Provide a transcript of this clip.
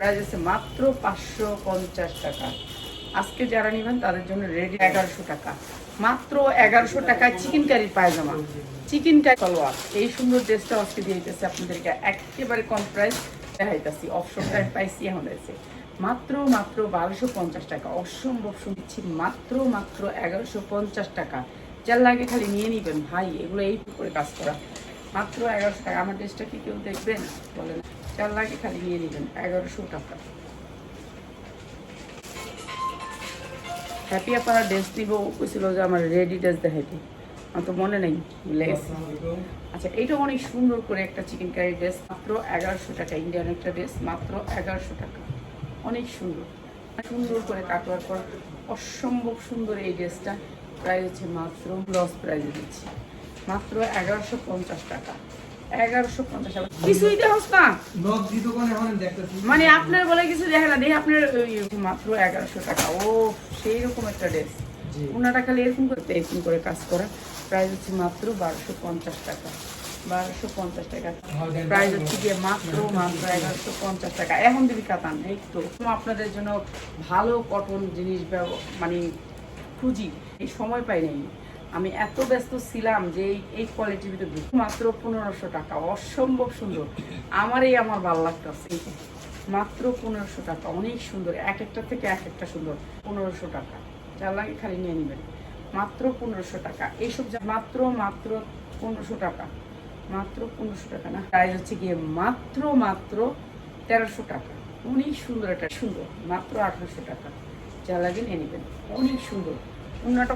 Price আছে মাত্র পাঁচশো পঞ্চাশ টাকা। আজকে যারা নেবেন তাদের জন্য রেডি এগারোশো টাকা। মাত্র এগারোশো টাকায় চিকেন কারির পায়জামা। Chicken curry salwar. এই সুন্দর ড্রেসটা আজকে দিয়ে দিতেছে আপনাদেরকে। একেবারে কম প্রাইস দেখাইতেছি। অপশন টাইম পাইছি এখন হয়েছে মাত্র মাত্র বারোশো পঞ্চাশ টাকা। অসম্ভব শুনছি মাত্র মাত্র এগারোশো পঞ্চাশ টাকা। যার লাগে খালি নিয়ে নিবেন। ভাই, এগুলো এই করে কাজ করা। মাত্র এগারোশো টাকা। আমার ড্রেসটা কি কেউ দেখবেন বলেন চার লাগে খালি নিয়ে নেবেন। এগারোশো টাকা। হ্যাপি আপনারা ড্রেস দিব কইছিল যে আমার রেডি ড্রেস দেখাইতে আমার তো মনে নেই গেছি আচ্ছা এইটা অনেক সুন্দর করে একটা চিকেন কারি ড্রেস মাত্র এগারোশো টাকা ইন্ডিয়ান একটা ড্রেস মাত্র এগারোশো টাকা। অনেক সুন্দর। সুন্দর করে কাটোয়ার পর অসম্ভব সুন্দর এই ড্রেসটা প্রায় হচ্ছে মাত্র লস প্রাইজে দিচ্ছি। মাত্র এগারোশো পঞ্চাশ টাকা। এগারোশো পঞ্চাশ টাকা। কিছুই দেওয়া না। নখ দিত কোনে এখন দেখতেছি মানে আপনার বলে কিছু দেখে না দেখে আপনার মাত্র এগারোশো টাকা। ও সেই রকম একটা ড্রেস জি। খালি এরকম করতে এরকম করে কাজ করা। প্রাইস হচ্ছে মাত্র বারোশো পঞ্চাশ টাকা। বারোশো পঞ্চাশ টাকা। প্রাইস হচ্ছে গিয়ে মাত্র মাত্র এগারোশো পঞ্চাশ টাকা। এখন যদি কাতান এই তো। আপনাদের জন্য ভালো কটন জিনিস মানে খুঁজি। এই সময় পাই নাই। আমি এত ব্যস্ত ছিলাম যে এই এই কোয়ালিটির ভিতরে মাত্র পনেরোশো টাকা, অসম্ভব সুন্দর। আমারই আমার ভালো লাগতেছে। এই মাত্র পনেরোশো টাকা, অনেক সুন্দর। এক একটা থেকে এক একটা সুন্দর। পনেরোশো টাকা। যার লাগে খালি নিয়ে নেবেন। মাত্র পনেরোশো টাকা। এইসব মাত্র মাত্র পনেরোশো টাকা। মাত্র পনেরোশো টাকা না? প্রাইস হচ্ছে গিয়ে মাত্র মাত্র তেরোশো টাকা। অনেক সুন্দর একটা সুন্দর। মাত্র আঠারোশো টাকা। যা লাগে নিয়ে নেবেন। অনেক সুন্দর। অন্যটা